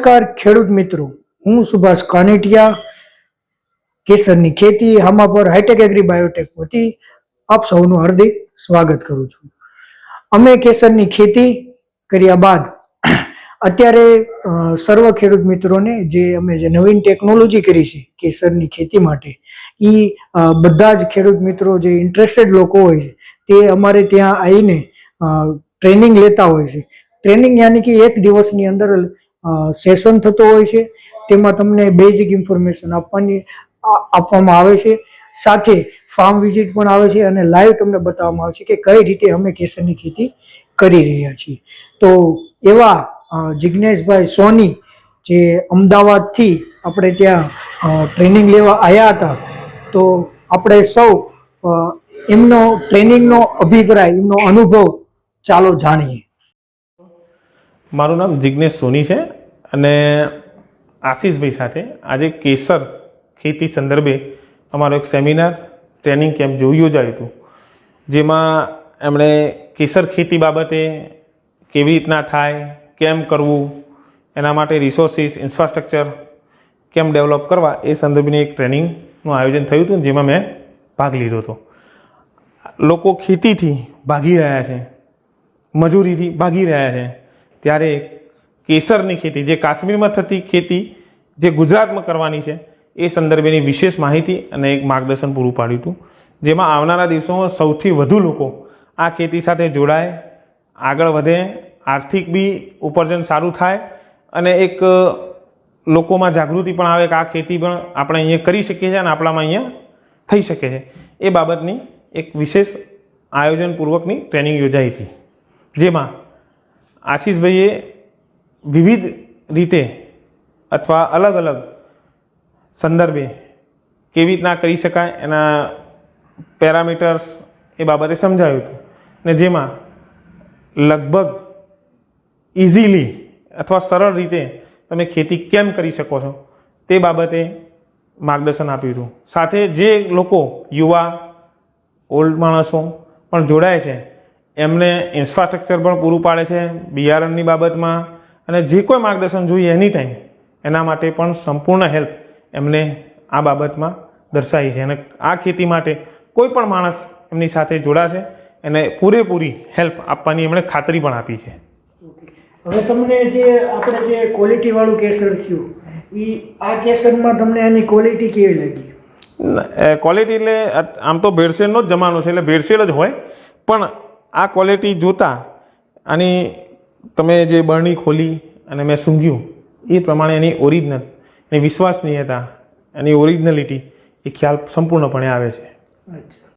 નમસ્કાર ખેડૂત મિત્રો. હું સુભાષ કાનેટિયા, કેસરની ખેતી, હામાપર હાઈટેક એગ્રી બાયોટેક વતી આપ સૌનું હાર્દિક સ્વાગત કરું છું. અમે કેસરની ખેતી કર્યા બાદ અત્યારે સર્વ ખેડૂત મિત્રોને જે અમે જે નવીન ટેકનોલોજી કરી છે કેસરની ખેતી માટે એ બધા જ ખેડૂત મિત્રો જે ઇન્ટરેસ્ટેડ લોકો હોય છે, તે અમારે ત્યાં આવીને ટ્રેનિંગ લેતા હોય છે. ટ્રેનિંગ યાની કે એક દિવસની અંદર સેશન થતો હોય છે. તેમાં તમને બેઝિક ઇન્ફોર્મેશન આપવાની આપવામાં આવે છે. સાથે ફાર્મ વિઝિટ પણ આવે છે અને લાઈવ તમને બતાવવામાં આવે છે કે કઈ રીતે અમે કેસરની ખેતી કરી રહ્યા છીએ. તો એવા જિજ્ઞેશભાઈ સોની જે અમદાવાદથી આપણે ત્યાં ટ્રેનિંગ લેવા આવ્યા હતા. તો આપણે સૌ એમનો ટ્રેનિંગનો અભિપ્રાય, એમનો અનુભવ ચાલો જાણીએ. મારું નામ જિજ્ઞેશ સોની છે અને આશીષભાઈ સાથે આજે કેસર ખેતી સંદર્ભે અમારો એક સેમિનાર, ટ્રેનિંગ કેમ્પ જેવું યોજાયું હતું, જેમાં એમણે કેસર ખેતી બાબતે કેવી રીતના થાય, કેમ કરવું, એના માટે રિસોર્સિસ ઇન્ફ્રાસ્ટ્રક્ચર કેમ ડેવલપ કરવા એ સંદર્ભની એક ટ્રેનિંગનું આયોજન થયું હતું, જેમાં મેં ભાગ લીધો હતો. લોકો ખેતીથી ભાગી રહ્યા છે, મજૂરીથી ભાગી રહ્યા છે ત્યારે કેસરની ખેતી, જે કાશ્મીરમાં થતી ખેતી જે ગુજરાતમાં કરવાની છે, એ સંદર્ભેની વિશેષ માહિતી અને એક માર્ગદર્શન પૂરું પાડ્યું હતું, જેમાં આવનારા દિવસોમાં સૌથી વધુ લોકો આ ખેતી સાથે જોડાય, આગળ વધે, આર્થિક બી ઉપાર્જન સારું થાય, અને એક લોકોમાં જાગૃતિ પણ આવે કે આ ખેતી પણ આપણે અહીંયા કરી શકીએ છીએ અને આપણામાં અહીંયા થઈ શકે છે. એ બાબતની એક વિશેષ આયોજનપૂર્વકની ટ્રેનિંગ યોજાઈ હતી, જેમાં આશીષભાઈએ વિવિધ રીતે અથવા અલગ અલગ સંદર્ભે કેવી રીતના કરી શકાય એના પેરામીટર્સ એ બાબતે સમજાવ્યું હતું. ને જેમાં લગભગ ઇઝીલી અથવા સરળ રીતે તમે ખેતી કેમ કરી શકો છો તે બાબતે માર્ગદર્શન આપ્યું હતું. સાથે જે લોકો યુવા, ઓલ્ડ માણસો પણ જોડાય છે એમને ઇન્ફ્રાસ્ટ્રક્ચર પણ પૂરું પાડે છે બિયારણની બાબતમાં અને જે કોઈ માર્ગદર્શન જોઈએ એની ટાઈમ એના માટે પણ સંપૂર્ણ હેલ્પ એમને આ બાબતમાં દર્શાવી છે. અને આ ખેતી માટે કોઈ પણ માણસ એમની સાથે જોડાશે એને પૂરેપૂરી હેલ્પ આપવાની એમણે ખાતરી પણ આપી છે. હવે તમને જે આપણે જે ક્વોલિટીવાળું કેસર થયું એ આ કેસરમાં તમને એની ક્વોલિટી કેવી લાગી? ક્વોલિટી એટલે આમ તો ભેળસેળનો જ જમાનો છે એટલે ભેળસેળ જ હોય પણ આ ક્વોલિટી જોતાં આની તમે જે બરણી ખોલી અને મેં સૂંઘ્યું, એ પ્રમાણે એની ઓરિજિનલ એની વિશ્વાસનીયતા, એની ઓરિજિનલિટી એ ખ્યાલ સંપૂર્ણપણે આવે છે.